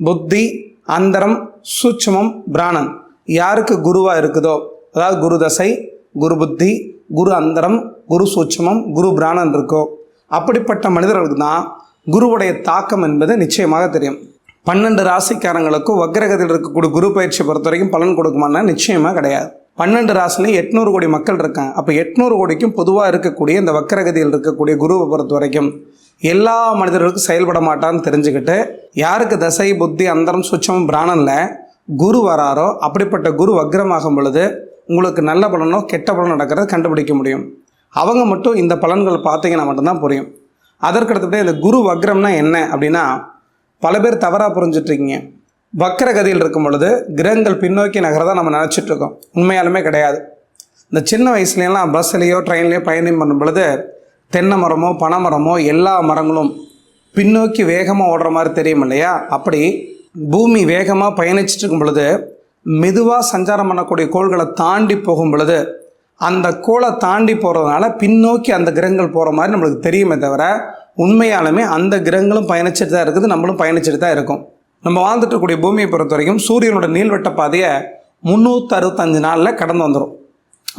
புத்தி அந்தரம் சூட்சமம் பிராணன் யாருக்கு குருவாக இருக்குதோ அதாவது குரு தசை குரு புத்தி குரு அந்தரம் குரு சூட்சமம் குரு பிராணன் இருக்கோ அப்படிப்பட்ட மனிதர்களுக்கு தான் குருவுடைய தாக்கம் என்பது நிச்சயமாக தெரியும். பன்னெண்டு ராசிக்காரங்களுக்கும் வக்ரகத்தில் இருக்கக்கூடிய குரு பயிற்சி பொறுத்த வரைக்கும் பலன் கொடுக்குமானா நிச்சயமாக கிடையாது. பன்னெண்டு ராசிலையும் எட்நூறு கோடி மக்கள் இருக்காங்க. அப்போ எட்நூறு கோடிக்கும் பொதுவாக இருக்கக்கூடிய இந்த வக்கரகதியில் இருக்கக்கூடிய குருவை பொறுத்த வரைக்கும் எல்லா மனிதர்களுக்கும் செயல்பட மாட்டான்னு தெரிஞ்சுக்கிட்டு யாருக்கு தசை புத்தி அந்தரம் சுச்சம் பிராணனில் குரு வராரோ அப்படிப்பட்ட குரு வக்ரமாகும் பொழுது உங்களுக்கு நல்ல பலனோ கெட்ட பலனோ நடக்கிறத கண்டுபிடிக்க முடியும். அவங்க மட்டும் இந்த பலன்கள் பார்த்தீங்கன்னா மட்டும்தான் புரியும். அதற்கடுத்தபடி இந்த குரு வக்ரம்னா என்ன அப்படின்னா பல பேர் தவறாக புரிஞ்சிட்ருக்கீங்க. வக்கரகதியில் இருக்கும் பொழுது கிரகங்கள் பின்னோக்கி நகரதான் நம்ம நினச்சிட்டு இருக்கோம் உண்மையாலுமே கிடையாது. இந்த சின்ன வயசுலலாம் பஸ்லேயோ ட்ரெயின்லேயோ பயணம் பண்ணும் பொழுது தென்னை மரமோ பனை மரமோ எல்லா மரங்களும் பின்னோக்கி வேகமாக ஓடுற மாதிரி தெரியும் இல்லையா அப்படி பூமி வேகமாக பயணிச்சுட்டு இருக்கும் பொழுது மெதுவாக சஞ்சாரம் பண்ணக்கூடிய கோள்களை தாண்டி போகும் பொழுது அந்த கோளை தாண்டி போகிறதுனால பின்னோக்கி அந்த கிரகங்கள் போகிற மாதிரி நம்மளுக்கு தெரியுமே தவிர உண்மையாலுமே அந்த கிரகங்களும் பயணிச்சுட்டு தான் இருக்குது நம்மளும் பயணிச்சுட்டு தான் இருக்கும். நம்ம வாழ்ந்துட்டு பூமியை பொறுத்த வரைக்கும் சூரியனோட நீள்வட்ட பாதையை முந்நூற்றி அறுபத்தஞ்சு நாளில் கடந்து வந்துடும்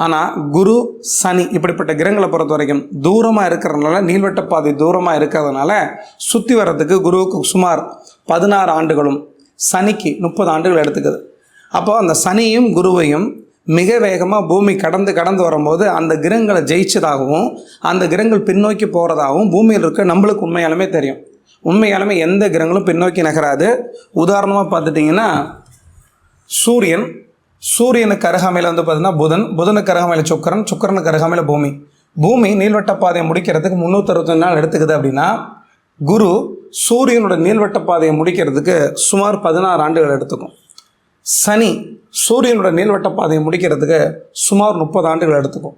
ஆனால் குரு சனி இப்படிப்பட்ட கிரகங்களை பொறுத்த வரைக்கும் தூரமாக இருக்கிறதுனால நீள்வட்ட பாதை தூரமாக இருக்கிறதுனால சுற்றி வர்றதுக்கு குருவுக்கு சுமார் பதினாறு ஆண்டுகளும் சனிக்கு முப்பது ஆண்டுகள் எடுத்துக்குது. அப்போ அந்த சனியும் குருவையும் மிக வேகமாக பூமி கடந்து கடந்து வரும்போது அந்த கிரகங்களை ஜெயிச்சதாகவும் அந்த கிரகங்கள் பின்னோக்கி போகிறதாகவும் பூமியில் இருக்க நம்மளுக்கு உண்மையாலுமே தெரியும். உண்மையாலுமே எந்த கிரகங்களும் பின்னோக்கி நகராது. உதாரணமாக பார்த்துட்டிங்கன்னா சூரியன் சூரியனுக்கு அருகாமையில் வந்து பார்த்தீங்கன்னா புதன் புதனுக்கு அருகாமையில் சுக்கரன் சுக்கரனுக்கு அருகாமையில் பூமி. பூமி நீள்வட்ட பாதையை முடிக்கிறதுக்கு முந்நூற்றறுபத்தஞ்சு நாள் எடுத்துக்குது அப்படின்னா குரு சூரியனோட நீள்வட்ட பாதையை முடிக்கிறதுக்கு சுமார் பதினாறு ஆண்டுகள் எடுத்துக்கும். சனி சூரியனோட நீள்வட்ட பாதையை முடிக்கிறதுக்கு சுமார் முப்பது ஆண்டுகள் எடுத்துக்கும்.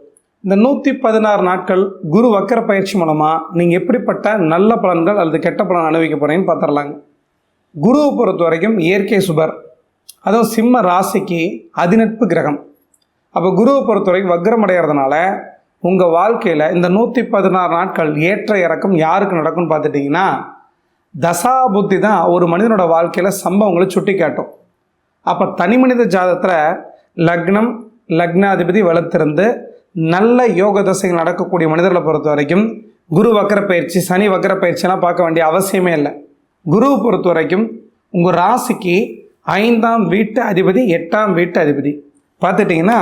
இந்த நூற்றி பதினாறு நாட்கள் குரு வக்கர பயிற்சி மூலமாக நீங்கள் எப்படிப்பட்ட நல்ல பலன்கள் அல்லது கெட்ட பலன் அனுபவிக்க போகிறீங்கன்னு பார்த்துடலாங்க குருவை பொறுத்த வரைக்கும் இயற்கை சுபர் அதுவும் சிம்ம ராசிக்கு அதிநட்பு கிரகம். அப்போ குருவை பொறுத்த வரைக்கும் வக்ரம் அடைகிறதுனால உங்கள் வாழ்க்கையில் இந்த நூற்றி பதினாறு நாட்கள் ஏற்ற இறக்கம் யாருக்கு நடக்கும்னு பார்த்துட்டிங்கன்னா தசா புத்தி தான் ஒரு மனிதனோட வாழ்க்கையில் சம்பவங்களை சுட்டி காட்டும் அப்போ தனி மனித ஜாதத்தில் லக்னம் லக்னாதிபதி வளர்த்திருந்து நல்ல யோக தசைகள் நடக்கக்கூடிய மனிதர்களை பொறுத்த வரைக்கும் குரு வக்கர பயிற்சி சனி வக்கர பயிற்சியெல்லாம் பார்க்க வேண்டிய அவசியமே இல்லை. குருவை பொறுத்த வரைக்கும் உங்கள் ராசிக்கு ஐந்தாம் வீட்டு அதிபதி எட்டாம் வீட்டு அதிபதி. பார்த்துட்டிங்கன்னா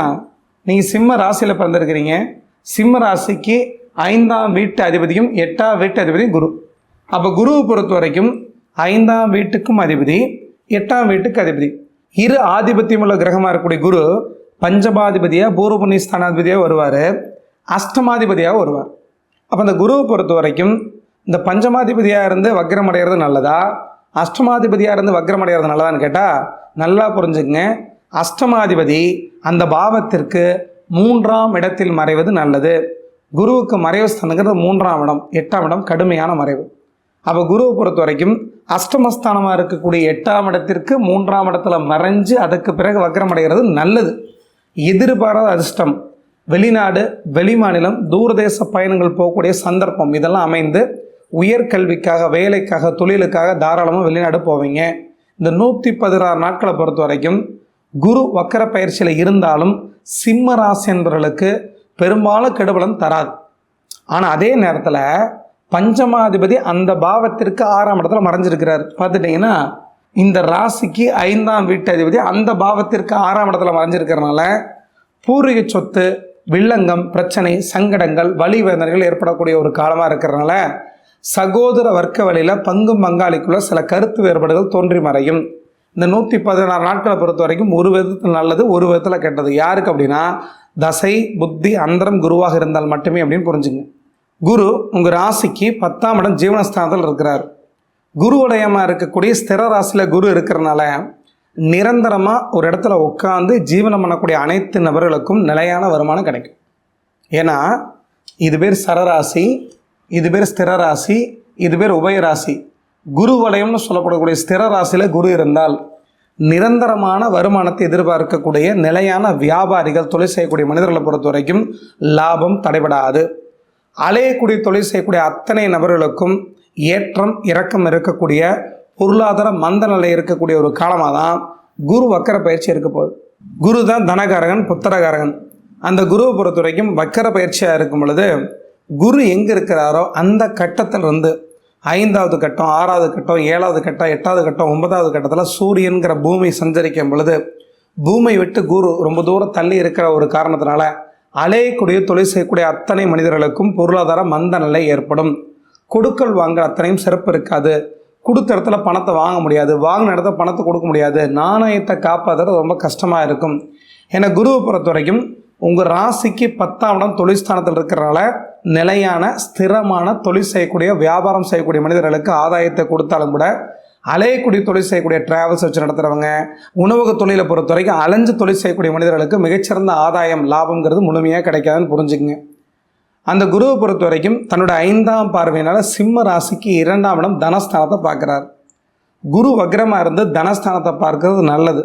நீங்கள் சிம்ம ராசியில் பிறந்திருக்கிறீங்க. சிம்ம ராசிக்கு ஐந்தாம் வீட்டு அதிபதியும் எட்டாம் வீட்டு அதிபதியும் குரு. அப்போ குருவை பொறுத்த வரைக்கும் ஐந்தாம் வீட்டுக்கும் அதிபதி எட்டாம் வீட்டுக்கு அதிபதி. இரு ஆதிபத்தியம் உள்ள கிரகமாக இருக்கக்கூடிய குரு பஞ்சமாதிபதியாக பூர்வபுணி ஸ்தானாதிபதியாக வருவார். அஷ்டமாதிபதியாக வருவார். அப்போ அந்த குருவை பொறுத்த வரைக்கும் இந்த பஞ்சமாதிபதியாக இருந்து வக்ரம் அடைகிறது நல்லதா? அஷ்டமாதிபதியாக இருந்து வக்ரம் அடைகிறது நல்லதான்னு கேட்டால் நல்லா புரிஞ்சுக்கங்க. அஷ்டமாதிபதி அந்த பாவத்திற்கு மூன்றாம் இடத்தில் மறைவது நல்லது. குருவுக்கு மறைவு ஸ்தானங்கிறது மூன்றாம் இடம் எட்டாம் இடம் கடுமையான மறைவு. அப்போ குருவை பொறுத்த வரைக்கும் அஷ்டமஸ்தானமாக இருக்கக்கூடிய எட்டாம் இடத்திற்கு மூன்றாம் இடத்துல மறைஞ்சு அதுக்கு பிறகு வக்ரம் அடைகிறது நல்லது. எதிர்பாராத அதிர்ஷ்டம். வெளிநாடு வெளிமாநிலம் தூரதேச பயணங்கள் போகக்கூடிய சந்தர்ப்பம். இதெல்லாம் அமைந்து உயர்கல்விக்காக வேலைக்காக தொழிலுக்காக தாராளமாக வெளிநாடு போவீங்க. இந்த நூற்றி பதினாறு நாட்களை பொறுத்த வரைக்கும் குரு வக்கர பயிற்சியில் இருந்தாலும் சிம்ம ராசி என்பவர்களுக்கு பெரும்பாலும் கெடுபலம் தராது. ஆனால் அதே நேரத்தில் பஞ்சமாதிபதி அந்த பாவத்திற்கு ஆறாம் இடத்துல மறைஞ்சிருக்கிறார். பார்த்துட்டிங்கன்னா இந்த ராசிக்கு ஐந்தாம் வீட்டு அதிபதி அந்த பாவத்திற்கு ஆறாம் இடத்துல மறைஞ்சிருக்கிறனால பூர்வீக சொத்து வில்லங்கம் பிரச்சனை சங்கடங்கள் வழிவேதனைகள் ஏற்படக்கூடிய ஒரு காலமாக இருக்கிறனால சகோதர வர்க்க வழியில் பங்கும் பங்காளிக்குள்ள சில கருத்து வேறுபாடுகள் தோன்றி மறையும். இந்த நூற்றி பதினாறு நாட்களை பொறுத்த வரைக்கும் ஒரு விதத்தில் நல்லது ஒரு விதத்தில் கெட்டது. யாருக்கு அப்படின்னா தசை புத்தி அந்தரம் குருவாக இருந்தால் மட்டுமே அப்படின்னு புரிஞ்சுங்க. குரு உங்கள் ராசிக்கு பத்தாம் இடம் ஜீவனஸ்தானத்தில் இருக்கிறார். குருவடயமாக இருக்கக்கூடிய ஸ்திர ராசியில் குரு இருக்கிறனால நிரந்தரமாக ஒரு இடத்துல உட்காந்து ஜீவனம் பண்ணக்கூடிய அனைத்து நபர்களுக்கும் நிலையான வருமானம் கிடைக்கும். ஏன்னா இது பேர் சரராசி இது பேர் ஸ்திர ராசி இது பேர் உபயராசி குரு வலயம்னு சொல்லப்படக்கூடிய ஸ்திர ராசியில் குரு இருந்தால் நிரந்தரமான வருமானத்தை எதிர்பார்க்கக்கூடிய நிலையான வியாபாரிகள் தொழில் செய்யக்கூடிய மனிதர்களை பொறுத்த வரைக்கும் லாபம் தடைபடாது. அலையக்கூடிய தொழில் செய்யக்கூடிய அத்தனை நபர்களுக்கும் ஏற்றம் இறக்கம் இருக்கக்கூடிய பொருளாதார மந்த நிலை இருக்கக்கூடிய ஒரு காலமாக தான் குரு வக்கர பயிற்சி இருக்க போகுது. குரு தான் தனகாரகன் புத்திரகாரகன். அந்த குருவை பொறுத்த வரைக்கும் வக்கர பயிற்சியாக இருக்கும் பொழுது குரு எங்கே இருக்கிறாரோ அந்த கட்டத்தில் இருந்து ஐந்தாவது கட்டம் ஆறாவது கட்டம் ஏழாவது கட்டம் எட்டாவது கட்டம் ஒன்பதாவது கட்டத்தில் சூரியன்கிற பூமி சஞ்சரிக்கும் பொழுது பூமி விட்டு குரு ரொம்ப தூரம் தள்ளி இருக்கிற ஒரு காரணத்தினால அலையக்கூடிய தொழில் செய்யக்கூடிய அத்தனை மனிதர்களுக்கும் பொருளாதார மந்த நிலை ஏற்படும். கொடுக்கல் வாங்க அத்தனையும் சிறப்பு இருக்காது. கொடுத்த இடத்துல பணத்தை வாங்க முடியாது. வாங்கின இடத்துல பணத்தை கொடுக்க முடியாது. நாணயத்தை காப்பாற்றுறது ரொம்ப கஷ்டமாக இருக்கும். ஏன்னா குருவை பொறுத்த வரைக்கும் உங்கள் ராசிக்கு பத்தாம் இடம் தொழிற்ஸ்தானத்தில் இருக்கிறனால நிலையான ஸ்திரமான தொழில் செய்யக்கூடிய வியாபாரம் செய்யக்கூடிய மனிதர்களுக்கு ஆதாயத்தை கொடுத்தாலும் கூட அலையக்கூடிய தொழில் செய்யக்கூடிய டிராவல்ஸ் வச்சு நடத்துகிறவங்க உணவக தொழிலை பொறுத்த வரைக்கும் அலைஞ்சு தொழில் செய்யக்கூடிய மனிதர்களுக்கு மிகச்சிறந்த ஆதாயம் லாபங்கிறது முழுமையாக கிடைக்காதுன்னு புரிஞ்சுக்குங்க. அந்த குருவை பொறுத்த வரைக்கும் தன்னோட ஐந்தாம் பார்வையினால் சிம்ம ராசிக்கு இரண்டாம் இடம் தனஸ்தானத்தை பார்க்குறார். குரு வக்ரமாக இருந்து தனஸ்தானத்தை பார்க்கறது நல்லது.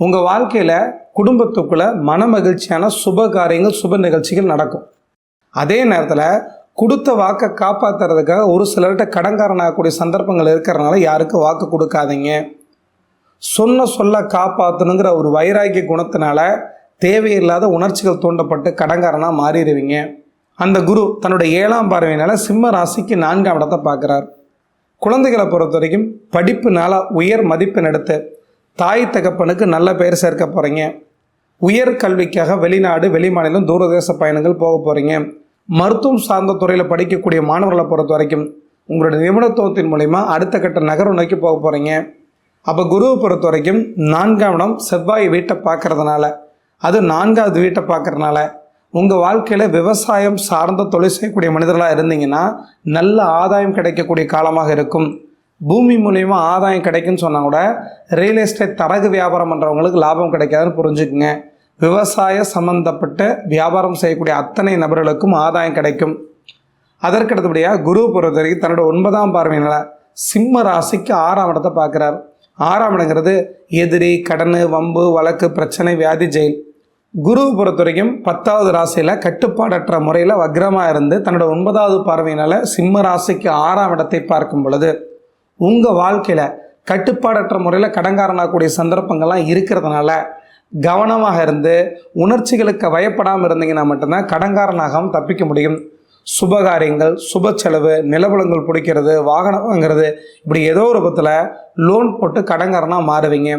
உங்கள் வாழ்க்கையில் குடும்பத்துக்குள்ளே மன மகிழ்ச்சியான சுப காரியங்கள் சுப நிகழ்ச்சிகள் நடக்கும். அதே நேரத்தில் கொடுத்த வாக்கை காப்பாற்றுறதுக்காக ஒரு சிலர்கிட்ட கடன்காரனாகக்கூடிய சந்தர்ப்பங்கள் இருக்கிறனால யாருக்கும் வாக்கு கொடுக்காதீங்க. சொன்ன சொல்ல காப்பாற்றணுங்கிற ஒரு வைராக்கிய குணத்தினால தேவையில்லாத உணர்ச்சிகள் தூண்டப்பட்டு கடன்காரனாக மாறிடுவீங்க. அந்த குரு தன்னுடைய ஏழாம் பார்வையினால் சிம்ம ராசிக்கு நான்காம் இடத்தை பார்க்குறார். குழந்தைகளை பொறுத்த வரைக்கும் படிப்புனால உயர் மதிப்பெண் எடுத்து தாய் தகப்பனுக்கு நல்ல பெயர் சேர்க்க போகிறீங்க உயர் கல்விக்காக வெளிநாடு வெளிமாநிலம் தூரதேச பயணங்கள் போக போகிறீங்க மருத்துவம் சார்ந்த துறையில் படிக்கக்கூடிய மாணவர்களை பொறுத்த வரைக்கும் உங்களுடைய நிபுணத்துவத்தின் மூலிமா அடுத்த கட்ட நகரம் நோக்கி போக போகிறீங்க அப்போ குருவை பொறுத்த வரைக்கும் நான்காம் இடம் செவ்வாய் வீட்டை பார்க்கறதுனால அது நான்காவது வீட்டை பார்க்குறதுனால உங்கள் வாழ்க்கையில் விவசாயம் சார்ந்த தொழில் செய்யக்கூடிய மனிதர்களாக இருந்தீங்கன்னா நல்ல ஆதாயம் கிடைக்கக்கூடிய காலமாக இருக்கும். பூமி மூலயமா ஆதாயம் கிடைக்குன்னு சொன்னால் கூட ரியல் எஸ்டேட் தரகு வியாபாரம் பண்ணுறவங்களுக்கு லாபம் கிடைக்காதுன்னு புரிஞ்சுக்குங்க. விவசாய சம்பந்தப்பட்ட வியாபாரம் செய்யக்கூடிய அத்தனை நபர்களுக்கும் ஆதாயம் கிடைக்கும். அதற்கு அடுத்தபடியாக குரு பொறுத்த வரைக்கும் தன்னோட ஒன்பதாம் பார்வையினால் சிம்ம ராசிக்கு ஆறாம் இடத்தை பார்க்குறார். ஆறாம் இடங்கிறது எதிரி கடன் வம்பு வழக்கு பிரச்சனை வியாதி ஜெயில். குருவை பொறுத்த வரைக்கும் பத்தாவது ராசியில் கட்டுப்பாடற்ற முறையில் வக்ரமாக இருந்து தன்னோட ஒன்பதாவது பார்வையினால் சிம்ம ராசிக்கு ஆறாம் இடத்தை பார்க்கும் பொழுது உங்கள் வாழ்க்கையில் கட்டுப்பாடற்ற முறையில் கடங்காரனாகக்கூடிய சந்தர்ப்பங்கள்லாம் இருக்கிறதுனால கவனமாக இருந்து உணர்ச்சிகளுக்கு வயப்படாமல் இருந்தீங்கன்னா மட்டும்தான் கடங்காரனாகவும் தப்பிக்க முடியும். சுபகாரியங்கள் சுப செலவு நிலவலங்கள் பிடிக்கிறது வாகனம் வாங்குறது இப்படி ஏதோ ஒரு பத்தில் லோன் போட்டு கடங்காரனாக மாறுவீங்க.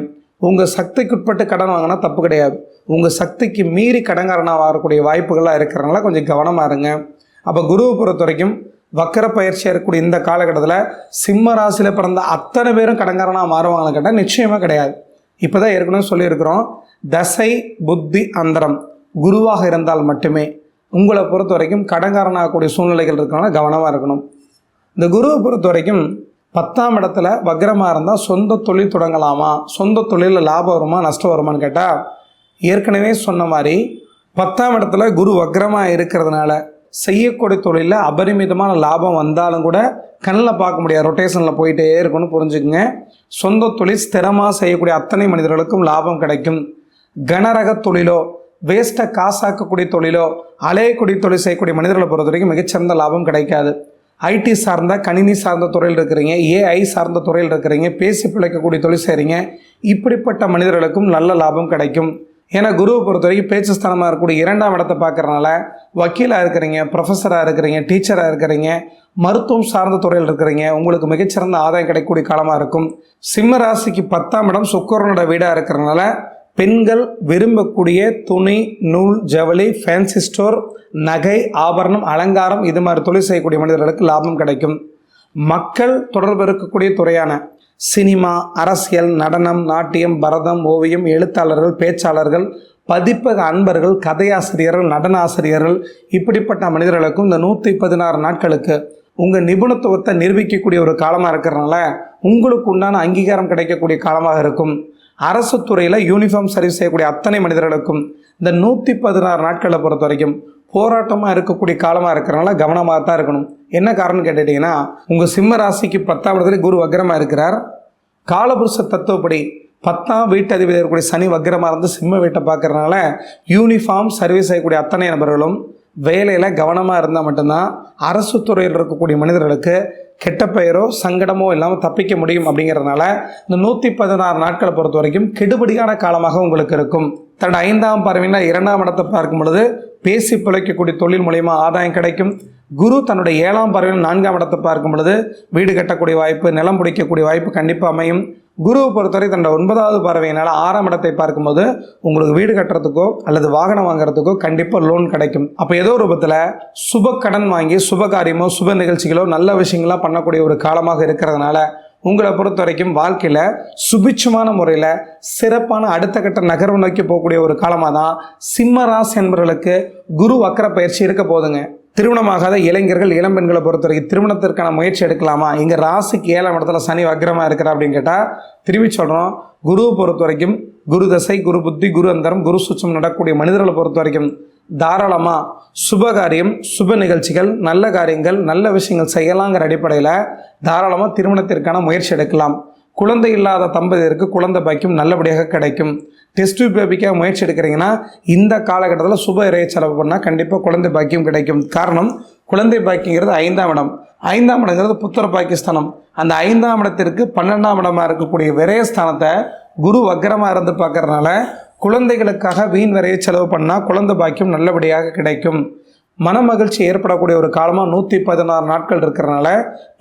உங்கள் சக்திக்குட்பட்டு கடன் வாங்கினா தப்பு கிடையாது. உங்கள் சக்திக்கு மீறி கடங்காரனாக வரக்கூடிய வாய்ப்புகள்லாம் இருக்கிறனால கொஞ்சம் கவனமாக இருங்க. அப்போ குருவை பொறுத்த வரைக்கும் வக்கர பயிற்சியாக இருக்கக்கூடிய இந்த காலகட்டத்தில் சிம்ம ராசியில் பிறந்த அத்தனை பேரும் கடங்காரனாக மாறுவாங்கன்னு கேட்டால் நிச்சயமாக கிடையாது. இப்போ தான் ஏற்கனவே சொல்லியிருக்கிறோம். தசை புத்தி அந்தரம் குருவாக இருந்தால் மட்டுமே உங்களை பொறுத்த வரைக்கும் கடங்காரனாகக்கூடிய சூழ்நிலைகள் இருக்கனால கவனமாக இருக்கணும். இந்த குருவை பொறுத்த வரைக்கும் பத்தாம் இடத்துல வக்ரமாக இருந்தால் சொந்த தொழில் தொடங்கலாமா? சொந்த தொழிலில் லாபம் வருமா நஷ்டம் வருமான்னு கேட்டால் ஏற்கனவே சொன்ன மாதிரி பத்தாம் இடத்துல குரு வக்ரமாக இருக்கிறதுனால செய்யக்கூடிய தொழிலில் அபரிமிதமான லாபம் வந்தாலும் கூட கண்ணில் பார்க்க முடியாது. ரொட்டேஷனில் போயிட்டே இருக்கும்னு புரிஞ்சுக்குங்க. சொந்த தொழில் ஸ்திரமாக செய்யக்கூடிய அத்தனை மனிதர்களுக்கும் லாபம் கிடைக்கும். கனரக தொழிலோ வேஸ்ட்டை காசாக்கக்கூடிய தொழிலோ அலையக்கூடிய தொழில் செய்யக்கூடிய மனிதர்களை பொறுத்த வரைக்கும் மிகச்சிறந்த லாபம் கிடைக்காது. ஐடி சார்ந்த கணினி சார்ந்த துறையில் இருக்கிறீங்க ஏஐ சார்ந்த துறையில் இருக்கிறீங்க பேசி பிழைக்கக்கூடிய தொழில் செய்கிறீங்க இப்படிப்பட்ட மனிதர்களுக்கும் நல்ல லாபம் கிடைக்கும். ஏன்னா குருவை பொறுத்த வரைக்கும் பேச்சு ஸ்தானமாக இருக்கக்கூடிய இரண்டாம் இடத்தை பார்க்கறனால வக்கீலாக இருக்கிறீங்க ப்ரொஃபஸராக இருக்கிறீங்க டீச்சராக இருக்கிறீங்க மருத்துவம் சார்ந்த துறையில் இருக்கிறீங்க உங்களுக்கு மிகச்சிறந்த ஆதாயம் கிடைக்கக்கூடிய காலமாக இருக்கும். சிம்ம ராசிக்கு பத்தாம் இடம் சுக்கரனோட வீடாக இருக்கிறனால பெண்கள் விரும்பக்கூடிய துணி நூல் ஜவுளி ஃபேன்சி ஸ்டோர் நகை ஆபரணம் அலங்காரம் இது மாதிரி தொழில் செய்யக்கூடிய மனிதர்களுக்கு லாபம் கிடைக்கும். மக்கள் தொடர்பு இருக்கக்கூடிய துறையான சினிமா அரசியல் நடனம் நாட்டியம் பரதம் ஓவியம் எழுத்தாளர்கள் பேச்சாளர்கள் பதிப்பக அன்பர்கள் கதையாசிரியர்கள் நடன ஆசிரியர்கள் இப்படிப்பட்ட மனிதர்களுக்கும் இந்த நூற்றி பதினாறு நாட்களுக்கு உங்கள் நிபுணத்துவத்தை நிரூபிக்கக்கூடிய ஒரு காலமாக இருக்கிறனால உங்களுக்கு உண்டான அங்கீகாரம் கிடைக்கக்கூடிய காலமாக இருக்கும். அரசு துறையில் யூனிஃபார்ம் சர்வீஸ் செய்யக்கூடிய அத்தனை மனிதர்களுக்கும் இந்த நூற்றி பதினாறு நாட்களை பொறுத்த வரைக்கும் போராட்டமாக இருக்கக்கூடிய காலமாக இருக்கிறனால கவனமாக தான் இருக்கணும். என்ன காரணம் கேட்டுட்டிங்கன்னா உங்கள் சிம்ம ராசிக்கு பத்தாம் இடத்துல குரு வக்ரமாக இருக்கிறார். காலபுருஷ தத்துவப்படி பத்தாம் வீட்டு அதிபதி இருக்கக்கூடிய சனி வக்ரமாக இருந்து சிம்ம வீட்டை பார்க்குறதுனால யூனிஃபார்ம் சர்வீஸ் செய்யக்கூடிய அத்தனை நபர்களும் வேலையில் கவனமாக இருந்தால் மட்டும்தான் அரசு துறையில் இருக்கக்கூடிய மனிதர்களுக்கு கெட்ட பெயரோ சங்கடமோ இல்லாமல் தப்பிக்க முடியும் அப்படிங்கிறதுனால இந்த நூற்றி பதினாறு நாட்களை பொறுத்த வரைக்கும் கெடுபடியான காலமாக உங்களுக்கு இருக்கும். தன்னோட ஐந்தாம் பறவையில் இரண்டாம் இடத்தை பார்க்கும் பொழுது பேசி பிழைக்கக்கூடிய தொழில் மூலயமா ஆதாயம் கிடைக்கும். குரு தன்னுடைய ஏழாம் பறவையில் நான்காம் இடத்தை பார்க்கும் பொழுது வீடு கட்டக்கூடிய வாய்ப்பு நிலம் பிடிக்கக்கூடிய வாய்ப்பு கண்டிப்பாக அமையும். குருவை பொறுத்தவரை தன்னோட ஒன்பதாவது பறவையினால் ஆறாம் இடத்தை பார்க்கும்போது உங்களுக்கு வீடு கட்டுறதுக்கோ அல்லது வாகனம் வாங்குறதுக்கோ கண்டிப்பாக லோன் கிடைக்கும். அப்போ ஏதோ ரூபத்தில் சுப கடன் வாங்கி சுப காரியமோ சுப நிகழ்ச்சிகளோ நல்ல விஷயங்களா பண்ணக்கூடிய ஒரு காலமாக இருக்கிறதுனால உங்களை பொறுத்த வரைக்கும் வாழ்க்கையில் சுபிட்சமான முறையில் சிறப்பான அடுத்த கட்ட நகர்வு நோக்கி போகக்கூடிய ஒரு காலமாக தான் சிம்ம ராசி என்பவர்களுக்கு குரு வக்கர பயிற்சி இருக்க போதுங்க திருமணமாகாத இளைஞர்கள் இளம்பெண்களை பொறுத்த வரைக்கும் திருமணத்திற்கான முயற்சி எடுக்கலாமா? இங்கே ராசிக்கு ஏழாம் இடத்துல சனி வக்ரமாக இருக்கிறா அப்படின்னு கேட்டால் திரும்பி சொல்கிறோம் குருவை பொறுத்த வரைக்கும் குரு தசை குரு புத்தி குரு அந்தரம் குரு சுச்சம் நடக்கக்கூடிய மனிதர்களை பொறுத்த வரைக்கும் தாராளமாக சுப காரியம் சுப நிகழ்ச்சிகள் நல்ல காரியங்கள் நல்ல விஷயங்கள் செய்யலாங்கிற அடிப்படையில் தாராளமாக திருமணத்திற்கான முயற்சி எடுக்கலாம். குழந்தை இல்லாத தம்பதியருக்கு குழந்தை பாக்கியம் நல்லபடியாக கிடைக்கும். டெஸ்ட் பேபிக்காக முயற்சி எடுக்கிறீங்கன்னா இந்த காலகட்டத்தில் சுப இறையை செலவு பண்ணால் கண்டிப்பாக குழந்தை பாக்கியம் கிடைக்கும். காரணம் குழந்தை பாக்கியங்கிறது ஐந்தாம் இடம். ஐந்தாம் இடங்கிறது புத்திர பாகிஸ்தானம் அந்த ஐந்தாம் இடத்திற்கு பன்னெண்டாம் இடமாக இருக்கக்கூடிய விரயஸ்தானத்தை குரு வக்கரமாக இருந்து பார்க்கறதுனால குழந்தைகளுக்காக வீண் விரைய செலவு பண்ணால் குழந்தை பாக்கியம் நல்லபடியாக கிடைக்கும். மன மகிழ்ச்சி ஏற்படக்கூடிய ஒரு காலமாக நூற்றி பதினாறு நாட்கள் இருக்கிறனால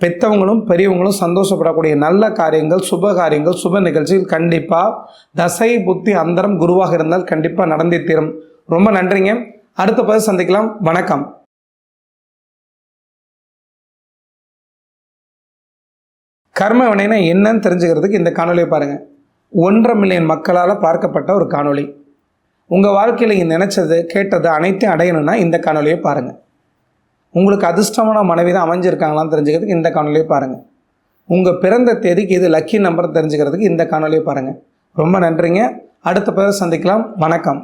பெற்றவங்களும் பெரியவங்களும் சந்தோஷப்படக்கூடிய நல்ல காரியங்கள் சுப காரியங்கள் சுப நிகழ்ச்சிகள் கண்டிப்பாக தசை புத்தி அந்தரம் குருவாக இருந்தால் கண்டிப்பாக நடந்தே தீரும். ரொம்ப நன்றிங்க. அடுத்த பதிவு சந்திக்கலாம். வணக்கம். கர்ம வினைனா என்னன்னு தெரிஞ்சுக்கிறதுக்கு இந்த காணொலியை பாருங்கள் ஒன்றரை மில்லியன் மக்களால் பார்க்கப்பட்ட ஒரு காணொளி. உங்கள் வாழ்க்கையில் நீங்கள் நினச்சது கேட்டது அனைத்தையும் அடையணும்னா இந்த காணொலியை பாருங்கள் உங்களுக்கு அதிர்ஷ்டமான மனைவி தான் அமைஞ்சிருக்காங்களான்னு தெரிஞ்சுக்கிறதுக்கு இந்த காணொலியை பாருங்கள் உங்கள் பிறந்த தேதிக்கு இது லக்கி நம்பர் தெரிஞ்சுக்கிறதுக்கு இந்த காணொலியை பாருங்கள் ரொம்ப நன்றிங்க. அடுத்த பதிவு சந்திக்கலாம். வணக்கம்.